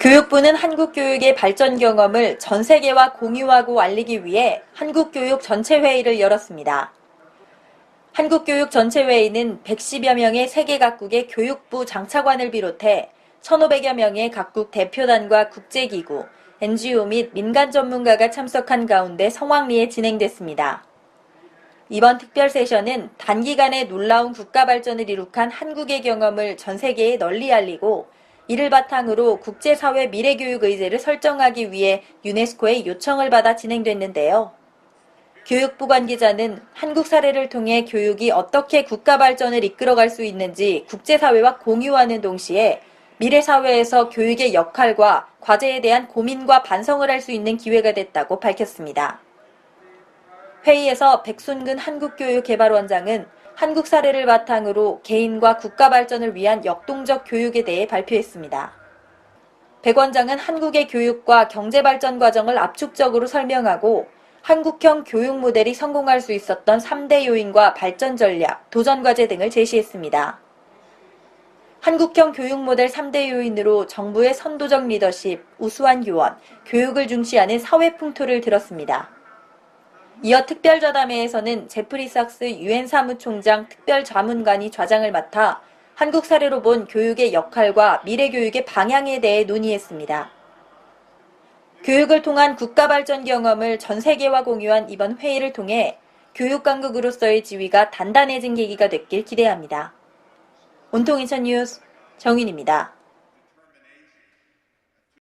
교육부는 한국 교육의 발전 경험을 전 세계와 공유하고 알리기 위해 한국 교육 전체 회의를 열었습니다. 한국 교육 전체 회의는 110여 명의 세계 각국의 교육부 장차관을 비롯해 1,500여 명의 각국 대표단과 국제기구, NGO 및 민간 전문가가 참석한 가운데 성황리에 진행됐습니다. 이번 특별 세션은 단기간에 놀라운 국가 발전을 이룩한 한국의 경험을 전 세계에 널리 알리고 이를 바탕으로 국제사회 미래교육 의제를 설정하기 위해 유네스코의 요청을 받아 진행됐는데요. 교육부 관계자는 한국 사례를 통해 교육이 어떻게 국가 발전을 이끌어갈 수 있는지 국제사회와 공유하는 동시에 미래 사회에서 교육의 역할과 과제에 대한 고민과 반성을 할 수 있는 기회가 됐다고 밝혔습니다. 회의에서 백순근 한국교육개발원장은 한국 사례를 바탕으로 개인과 국가 발전을 위한 역동적 교육에 대해 발표했습니다. 백 원장은 한국의 교육과 경제 발전 과정을 압축적으로 설명하고 한국형 교육 모델이 성공할 수 있었던 3대 요인과 발전 전략, 도전 과제 등을 제시했습니다. 한국형 교육 모델 3대 요인으로 정부의 선도적 리더십, 우수한 교원, 교육을 중시하는 사회 풍토를 들었습니다. 이어 특별자담회에서는 제프리 삭스 유엔 사무총장 특별자문관이 좌장을 맡아 한국 사례로 본 교육의 역할과 미래 교육의 방향에 대해 논의했습니다. 교육을 통한 국가 발전 경험을 전 세계와 공유한 이번 회의를 통해 교육 강국으로서의 지위가 단단해진 계기가 됐길 기대합니다. 온통 인천 뉴스 정윤입니다.